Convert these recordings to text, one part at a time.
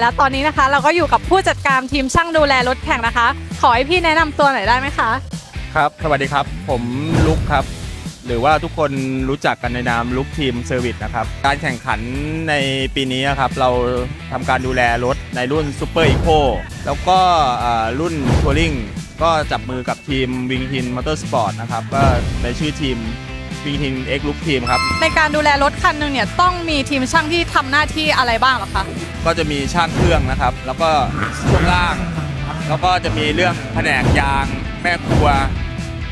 แล้วตอนนี้นะคะ เราก็อยู่กับผู้จัดการทีมช่างดูแลรถแข่งนะคะ ขอให้พี่แนะนำตัวหน่อยได้ไหมคะครับ สวัสดีครับ ผมลุกครับ หรือว่าทุกคนรู้จักกันในนามลุกทีมเซอร์วิสนะครับ การแข่งขันในปีนี้ครับ เราทำการดูแลรถในรุ่นซูเปอร์อีโคแล้วก็อ่ารุ่นทัวริงก็จับมือกับทีมวิงฮินมอเตอร์สปอร์ตนะครับ ก็ในชื่อทีม วิงฮินเอ็กลุกทีมครับ ในการดูแลรถคันหนึ่งเนี่ยต้องมีทีมช่างที่ทำหน้าที่อะไรบ้างเหรอคะ ก็จะมีช่างเครื่องนะครับ แล้วก็ช่วงล่าง แล้วก็จะมีเรื่องแผนกยาง แม่ครัว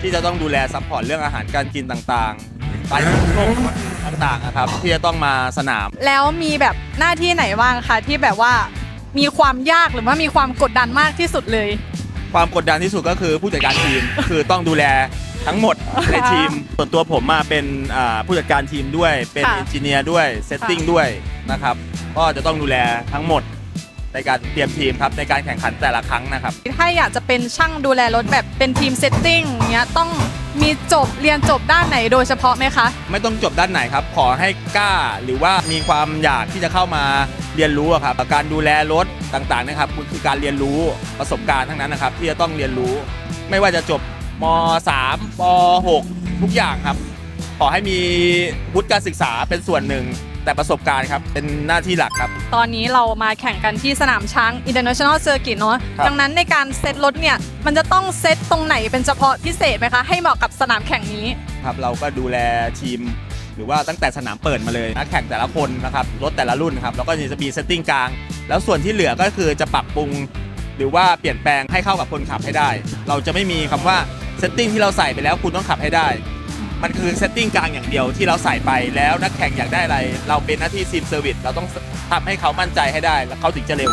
ที่จะต้องดูแลซัพพอร์ตเรื่องอาหารการกินต่างๆไปโรงต่างๆนะครับ ที่จะต้องมาสนาม แล้วมีแบบหน้าที่ไหนบ้างคะที่แบบว่ามีความยากหรือว่ามีความกดดันมากที่สุดเลย ความกดดันที่สุดก็คือผู้จัดการทีม คือต้องดูแล ทั้งหมดในทีม ส่วนตัวผมมาเป็นอ่าผู้จัดการทีมด้วย เป็นค่ะ เอนจิเนียร์ด้วย เซตติ้งด้วยนะครับ ก็จะต้องดูแลทั้งหมดในการเตรียมทีมครับ ในการแข่งขันแต่ละครั้งนะครับ ถ้าอยากจะเป็นช่างดูแลรถแบบเป็นทีมเซตติ้งเนี้ยต้องมีจบเรียนจบด้านไหนโดยเฉพาะไหมคะ ไม่ต้องจบด้านไหนครับ ขอให้กล้าหรือว่ามีความอยากที่จะเข้ามาเรียนรู้อะครับ การดูแลรถต่างๆนะครับมันคือการเรียนรู้ประสบการณ์ทั้งนั้นนะครับ ที่จะต้องเรียนรู้ ไม่ว่าจะจบ ม .3 ป .6 ทุกอย่างครับ ขอให้มีวุฒิการศึกษาเป็นส่วนหนึ่ง แต่ประสบการณ์ครับ เป็นหน้าที่หลักครับ ตอนนี้เรามาแข่งกันที่สนามช้าง International Circuit เนอะครับ ดังนั้นในการเซตรถเนี่ย มันจะต้องเซตตรงไหนเป็นเฉพาะพิเศษไหมคะ ให้เหมาะกับสนามแข่งนี้ ครับเราก็ดูแลทีม หรือว่าตั้งแต่สนามเปิดมาเลยนักแข่งแต่ละคนนะครับรถแต่ละรุ่นครับแล้วก็จะมีเซตติ้งกลาง แล้วส่วนที่เหลือก็คือจะปรับปรุง หรือว่าเปลี่ยนแปลงให้เข้ากับคนขับให้ได้ เราจะไม่มีคำว่า เซตติ้งที่เราใส่ไปแล้วคุณต้องขับให้ได้ มันคือเซตติ้งกลางอย่างเดียวที่เราใส่ไปแล้วนักแข่งอยากได้อะไร เราเป็นหน้าที่ซีมเซอร์วิสเราต้องทำให้เขามั่นใจให้ได้ แล้วเขาถึงจะเร็ว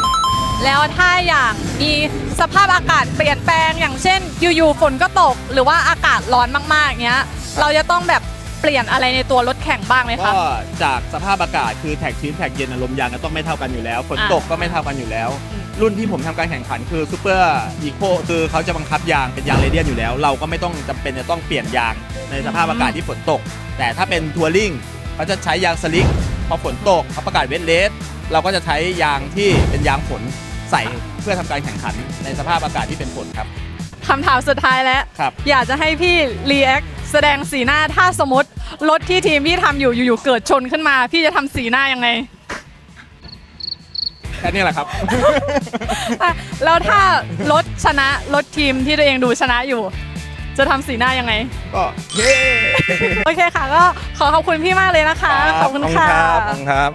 แล้วถ้าอย่างมีสภาพอากาศเปลี่ยนแปลงอย่างเช่นอยู่ๆฝนก็ตก หรือว่าอากาศร้อนมากๆเนี้ย เราจะต้องแบบเปลี่ยนอะไรในตัวรถแข่งบ้างไหมคะก็จากสภาพอากาศคือแท็กชื้นแท็กเย็นอารมณ์ยางก็ต้องไม่เท่ากันอยู่แล้วฝนอะตกก็ไม่เท่ากันอยู่แล้วอืม รุ่นที่ผมทำการแข่งขันคือซูเปอร์อีโคคือเขาจะบังคับยางเป็นยางเรเดียนอยู่แล้ว เราก็ไม่ต้องจำเป็นจะต้องเปลี่ยนยางในสภาพอากาศที่ฝนตก แต่ถ้าเป็นทัวริงเขาจะใช้ยางสลิกพอฝนตกเขาประกาศเวทเลสเราก็จะใช้ยางที่เป็นยางฝนใส่เพื่อทำการแข่งขันในสภาพอากาศที่เป็นฝนครับคำถามสุดท้ายแล้วครับอยากจะให้พี่รีแอคแสดงสีหน้าถ้าสมมติรถที่ทีมพี่ทำอยู่อยู่ๆเกิดชนขึ้นมา พี่จะทำสีหน้ายังไง แค่นี้แหละครับ อะแล้วถ้ารถชนะรถทีมที่ตัวเองดูชนะอยู่ จะทำสีหน้ายังไง ก็เฮ้โอเคค่ะ ก็ขอขอบคุณพี่มากเลยนะคะ ขอบคุณค่ะ ขอบคุณครับ